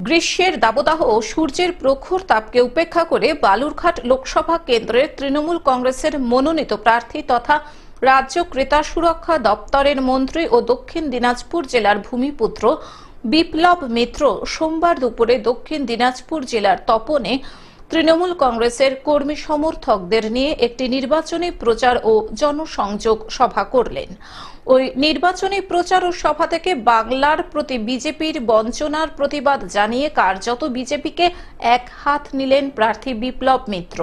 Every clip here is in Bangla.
গ্রীষ্মের দাবদাহ ও সূর্যের প্রখর তাপকে উপেক্ষা করে বালুরঘাট লোকসভা কেন্দ্রের তৃণমূল কংগ্রেসের মনোনীত প্রার্থী তথা রাজ্য ক্রেতা সুরক্ষা দপ্তরের মন্ত্রী ও দক্ষিণ দিনাজপুর জেলার ভূমিপুত্র বিপ্লব মিত্র সোমবার দুপুরে দক্ষিণ দিনাজপুর জেলার তপনে তৃণমূল কংগ্রেসের কর্মী সমর্থকদের নিয়ে একটি নির্বাচনী প্রচার ও জনসংযোগ সভা করলেন। ওই নির্বাচনী প্রচার ও সভা থেকে বাংলার প্রতি বিজেপির বঞ্চনার প্রতিবাদ জানিয়ে কার্যত বিজেপিকে এক হাত নিলেন প্রার্থী বিপ্লব মিত্র।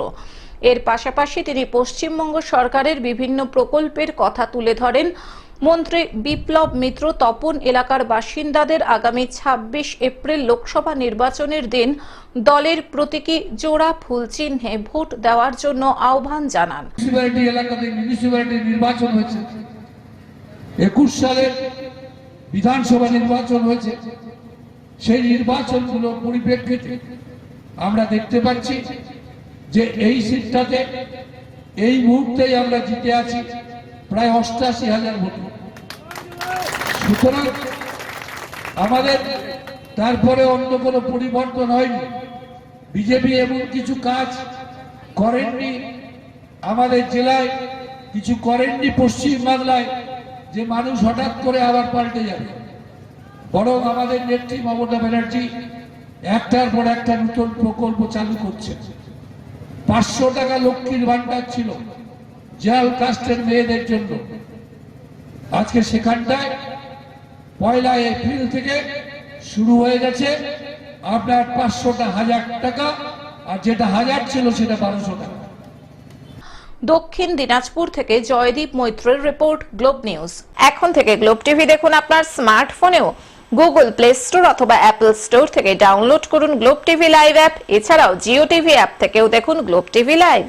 এর পাশাপাশি তিনি পশ্চিমবঙ্গ সরকারের বিভিন্ন প্রকল্পের কথা তুলে ধরেন। মন্ত্রী বিপ্লব মিত্র তপন এলাকার বাসিন্দাদের আগামী ২৬ এপ্রিল লোকসভা নির্বাচনের দিন দলের প্রতীকী জোড়া ফুল চিহ্নে ভোট দেওয়ার জন্য আহ্বান জানান। নির্বাচন একুশ সালের বিধানসভা নির্বাচন হয়েছে। সেই নির্বাচনগুলোর পরিপ্রেক্ষিতে আমরা দেখতে পাচ্ছি যে এই সিটটাতে এই মুহূর্তেই আমরা জিতে আছি। প্রায় অষ্টাশি হাজার ভোট সুতরাং আমাদের তারপরে অন্য কোনো পরিবর্তন হয়নি। বিজেপি এমন কিছু কাজ করেননি, আমাদের জেলায় কিছু করেননি পশ্চিম বাংলায়, যে মানুষ হঠাৎ করে আবার পাল্টে যাবে। বরং আমাদের নেত্রী মমতা ব্যানার্জি একটার পর একটা নতুন প্রকল্প চালু করছে পাঁচশো টাকা লক্ষ্মীর ভান্ডার ছিল। জেল কাস্টের মেয়েদের জন্য। আজকে সেখানটায় পয়লা এপ্রিল থেকে শুরু হয়ে গেছে। আপনার পাঁচশোটা হাজার টাকা, আর যেটা হাজার ছিল সেটা বারোশো টাকা। দক্ষিণ দিনাজপুর থেকে জয়দীপ মৈত্রের রিপোর্ট, গ্লোব নিউজ। এখন থেকে গ্লোব টিভি দেখুন আপনার স্মার্টফোনেও। গুগল প্লে স্টোর অথবা অ্যাপল স্টোর থেকে ডাউনলোড করুন গ্লোব টিভি লাইভ অ্যাপ। এছাড়াও জিও টিভি অ্যাপ থেকেও দেখুন গ্লোব টিভি লাইভ।